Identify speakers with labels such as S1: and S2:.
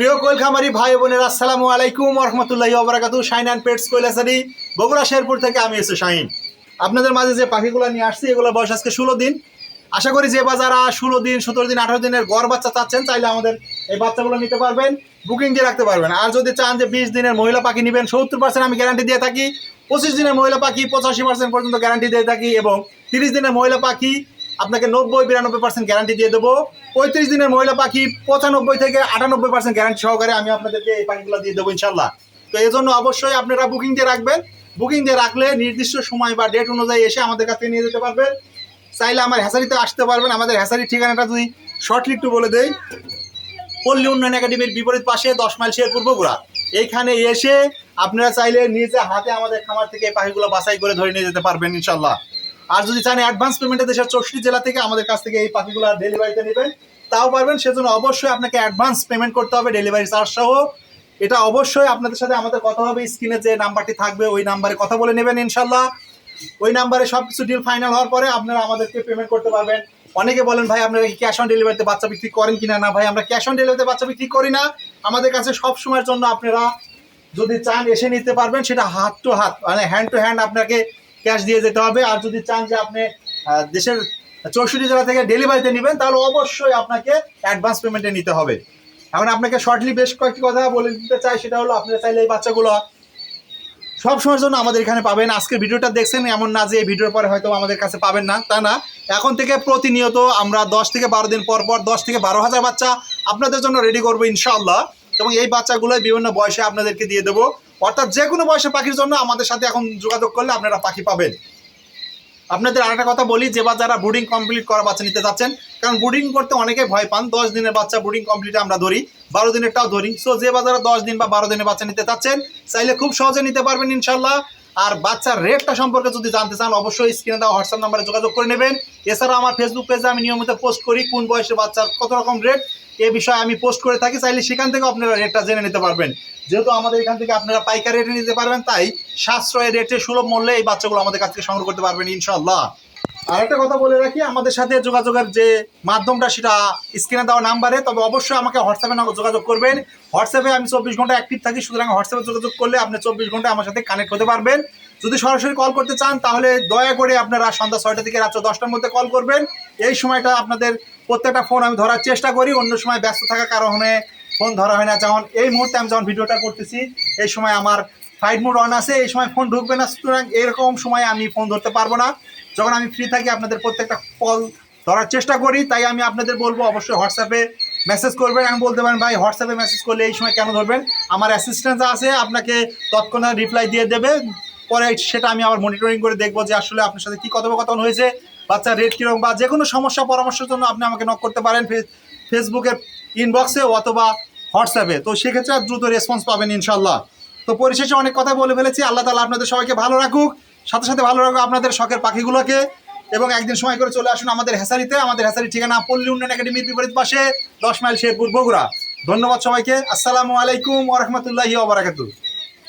S1: প্রিয় কোয়েল খামারি ভাই বোনের, আসসালামু আলাইকুম রহমতুল্লাহি ওবরাকাতু শাইন অ্যান্ড পেটস কৈলাসারি বগুড়া, শেরপুর থেকে আমি এসে শাহিন। আপনাদের মাঝে যে পাখিগুলো নিয়ে আসছি এগুলো বয়স আজকে ষোলো দিন। আশা করি যে বাজারা ষোলো দিন, সতেরো দিন, আঠারো দিনের গড় বাচ্চা চাচ্ছেন, চাইলে আমাদের এই বাচ্চাগুলো নিতে পারবেন বুকিং দিয়ে রাখতে পারবেন। আর যদি চান যে বিশ দিনের মহিলা পাখি নেবেন, সত্তর পার্সেন্ট আমি গ্যারান্টি দিয়ে থাকি, পঁচিশ দিনের মহিলা পাখি পঁচাশি পার্সেন্ট পর্যন্ত গ্যারান্টি দিয়ে থাকি এবং তিরিশ দিনের মহিলা পাখি আপনাকে নব্বই, বিরানব্বই পার্সেন্ট গ্যারান্টি দিয়ে দেবো। পঁয়ত্রিশ দিনের মহিলা পাখি, পঁচানব্বই থেকে আটানব্বই পার্সেন্ট গ্যারান্টি সহকারে আমি আপনাদেরকে এই পাখিগুলো দিয়ে দেবো ইনশাল্লাহ তো এই জন্য অবশ্যই আপনারা বুকিং দিয়ে রাখবেন। বুকিং দিয়ে রাখলে নির্দিষ্ট সময় বা ডেট অনুযায়ী এসে আমাদের কাছ থেকে নিয়ে যেতে পারবেন। চাইলে আমার হ্যাসারিতে আসতে পারবেন। আমাদের হ্যাসারির ঠিকানাটা যদি শর্টলি একটু বলে দেই। পল্লী উন্নয়ন একাডেমির বিপরীত পাশে দশ মাইল শেরপুর বগুড়া এইখানে এসে আপনারা চাইলে নিজে হাতে আমাদের খামার থেকে এই পাখিগুলো বাছাই করে ধরে নিয়ে যেতে পারবেন ইনশাল্লাহ আর যদি চান অ্যাডভান্স পেমেন্টে দেশের চৌষট্টি জেলা থেকে আমাদের কাছ থেকে এই পাখিগুলো ডেলিভারিতে নেবেন, তাও পারবেন। সেজন্য অবশ্যই আপনাকে অ্যাডভান্স পেমেন্ট করতে হবে ডেলিভারি চার্জ সহ। এটা অবশ্যই আপনাদের সাথে আমাদের কথা হবে স্ক্রিনে যে নাম্বারটি থাকবে, ওই নাম্বারে কথা বলে নেবেন ইনশাল্লাহ ওই নাম্বারে সব কিছু ডিল ফাইনাল হওয়ার পরে আপনারা আমাদেরকে পেমেন্ট করতে পারবেন। অনেকে বলেন, ভাই, আপনারা ক্যাশ অন ডেলিভারিতে বাচ্চা বিক্রি করেন কিনা? না, ভাই, আমরা ক্যাশ অন ডেলিভারিতে বাচ্চা বিক্রি করি না। আমাদের কাছে সব সময়ের জন্য আপনারা যদি চান এসে নিতে পারবেন, সেটা হাত টু হাত মানে হ্যান্ড টু হ্যান্ড আপনাকে ক্যাশ দিয়ে যেতে হবে। আর যদি চান যে আপনি দেশের চৌষট্টি জেলা থেকে ডেলিভারিতে নেবেন, তাহলে অবশ্যই আপনাকে অ্যাডভান্স পেমেন্টে নিতে হবে। এখন আপনাকে শর্টলি বেশ কয়েকটি কথা বলে দিতে চাই, সেটা হলো আপনারা চাইলে এই বাচ্চাগুলো সব সময়ের জন্য আমাদের এখানে পাবেন। আজকের ভিডিওটা দেখছেন, এমন না যে এই ভিডিওর পরে হয়তো আমাদের কাছে পাবেন না, তা না। এখন থেকে প্রতিনিয়ত আমরা দশ থেকে বারো দিন পর পর দশ থেকে বারো হাজার বাচ্চা আপনাদের জন্য রেডি করব ইনশাআল্লাহ। এবং এই বাচ্চাগুলো বিভিন্ন বয়সে আপনাদেরকে দিয়ে দেবো। অর্থাৎ যে কোনো বয়সে পাখির জন্য আমাদের সাথে এখন যোগাযোগ করলে আপনারা পাখি পাবেন। আপনাদের আর একটা কথা বলি, যে বা যারা ব্রুডিং কমপ্লিট করা বাচ্চা নিতে চাচ্ছেন কারণ ব্রুডিং করতে অনেকে ভয় পান, দশ দিনের বাচ্চা ব্রুডিং কমপ্লিট আমরা ধরি, বারো দিনেরটাও ধরি। সো যে বা যারা দশ দিন বা বারো দিনের বাচ্চা নিতে চাচ্ছেন, চাইলে খুব সহজে নিতে পারবেন ইনশাল্লাহ। আর বাচ্চার রেটটা সম্পর্কে যদি জানতে চান, অবশ্যই স্ক্রিনে দেওয়া হোয়াটসঅ্যাপ নাম্বারে যোগাযোগ করে নেবেন। এছাড়া আমার ফেসবুক পেজে আমি নিয়মিত পোস্ট করি, কোন বয়সের বাচ্চার কত রকম রেট এ বিষয়ে আমি পোস্ট করে থাকি। চাইলে সেখান থেকে আপনারা রেটটা জেনে নিতে পারবেন। যেহেতু আমাদের এখান থেকে আপনারা পাইকারি রেটে নিতে পারবেন, তাই সাশ্রয় রেটে সুলভ মূল্যে এই বাচ্চাগুলো আমাদের কাছ থেকে সংগ্রহ করতে পারবেন ইনশাল্লাহ আর একটা কথা বলে রাখি, আমাদের সাথে যোগাযোগের যে মাধ্যমটা সেটা স্ক্রিনে দেওয়া নাম্বারে তবে অবশ্যই আমাকে হোয়াটসঅ্যাপে যোগাযোগ করবেন। হোয়াটসঅ্যাপে আমি চব্বিশ ঘণ্টা অ্যাক্টিভ থাকি, সুতরাং হোয়াটসঅ্যাপে যোগাযোগ করলে আপনি চব্বিশ ঘণ্টা আমার সাথে কানেক্ট হতে পারবেন। যদি সরাসরি কল করতে চান, তাহলে দয়া করে আপনারা সন্ধ্যা ছয়টা থেকে রাত্র দশটার মধ্যে কল করবেন। এই সময়টা আপনাদের প্রত্যেকটা ফোন আমি ধরার চেষ্টা করি, অন্য সময় ব্যস্ত থাকার কারণে ফোন ধরা হয় না। যেমন এই মুহূর্তে আমি যখন ভিডিওটা করতেছি, এই সময় আমার ফ্লাইট মোড অন আছে, এই সময় ফোন ঢুকবে না, সুতরাং এরকম সময় আমি ফোন ধরতে পারব না। যখন আমি ফ্রি থাকি, আপনাদের প্রত্যেকটা কল ধরার চেষ্টা করি, তাই আমি আপনাদের বলব, অবশ্যই হোয়াটসঅ্যাপে মেসেজ করবেন। আমি বলতে পারেন, ভাই হোয়াটসঅ্যাপে মেসেজ করলে এই সময় কেন ধরবেন? আমার অ্যাসিস্ট্যান্ট আছে, আপনাকে তৎক্ষণাৎ রিপ্লাই দিয়ে দেবে। পরে সেটা আমি আবার মনিটরিং করে দেখব যে আসলে আপনার সাথে কী কথোপকথন হয়েছে, বাচ্চার রেট কীরকম বা যে কোনো সমস্যা, পরামর্শের জন্য আপনি আমাকে নক করতে পারেন ফেসবুকের ইনবক্সে অথবা হোয়াটসঅ্যাপে তো সেক্ষেত্রে দ্রুত রেসপন্স পাবেন ইনশাল্লাহ তো পরিশেষে অনেক কথা বলে ফেলেছি। আল্লাহ তালা আপনাদের সবাইকে ভালো রাখুক, সাথে সাথে ভালো রাখুক আপনাদের শখের পাখিগুলোকে। এবং একদিন সময় করে চলে আসুন আমাদের হেসারিতে। আমাদের হেসারি ঠিকানা পল্লী উন্নয়ন একাডেমির বিপরীত পাশে, দশ মাইল শেরপুর বগুড়া। ধন্যবাদ সবাইকে। আসসালামু আলাইকুম ওরহমতুল্লাহি ওবরাকাতু